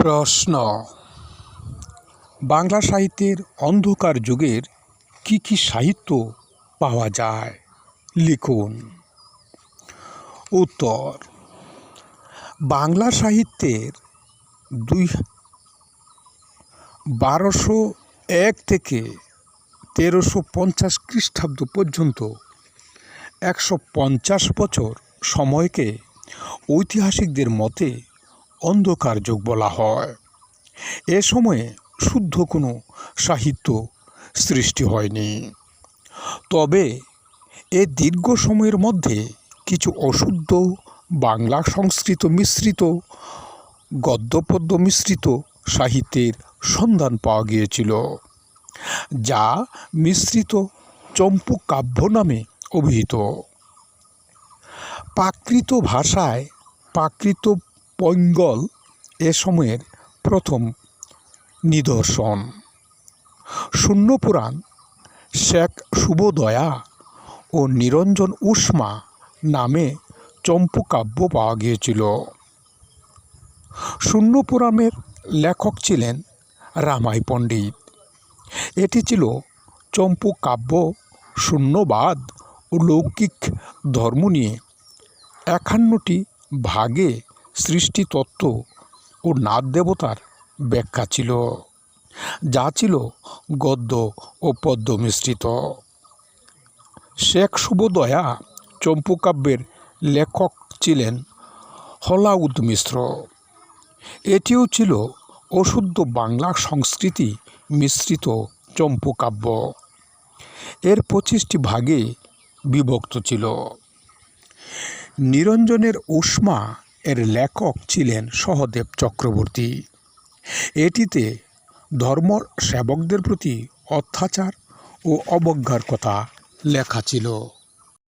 প্রশ্ন। বাংলা সাহিত্যের অন্ধকার যুগের কী কী সাহিত্য পাওয়া যায়? লিখুন। উত্তর, বাংলা সাহিত্যের দুই বারোশো এক থেকে তেরোশো পঞ্চাশ খ্রিস্টাব্দ পর্যন্ত একশো পঞ্চাশ বছর সময়কে ঐতিহাসিকদের মতে অন্ধকার যুগ বলা হয়। এ সময়ে শুদ্ধ কোনো সাহিত্য সৃষ্টি হয়নি। তবে এ দীর্ঘ সময়ের মধ্যে কিছু অশুদ্ধ বাংলা সংস্কৃত মিশ্রিত, গদ্যপদ্য মিশ্রিত সাহিত্যের সন্ধান পাওয়া গিয়েছিল, যা মিশ্রিত চম্পু কাব্য নামে অভিহিত। প্রাকৃত ভাষায় প্রাকৃত পৈঙ্গল এ সময়ের প্রথম নিদর্শন। শূন্যপুরাণ, শেখ শুভদয়া ও নিরঞ্জন উষ্মা নামে চম্পু কাব্য পাওয়া গিয়েছিল। শূন্যপুরাণের লেখক ছিলেন রামাই পণ্ডিত। এটি ছিল চম্পু কাব্য শূন্যবাদ ও লৌকিক ধর্ম নিয়ে একান্নটি ভাগে সৃষ্টিতত্ত্ব ও নাদ দেবতার ব্যাখ্যা ছিল, যা ছিল গদ্য ও পদ্য মিশ্রিত। শেখ শুভদয়া চম্পুকাব্যের লেখক ছিলেন হলাউদ মিশ্র। এটিও ছিল অশুদ্ধ বাংলা সংস্কৃতি মিশ্রিত চম্পুকাব্য। এর পঁচিশটি ভাগে বিভক্ত ছিল। নিরঞ্জনের উষ্মা এর লেখক ছিলেন সহদেব চক্রবর্তী। এটিতে ধর্ম সেবকদের প্রতি অত্যাচার ও অবজ্ঞার কথা লেখা ছিল।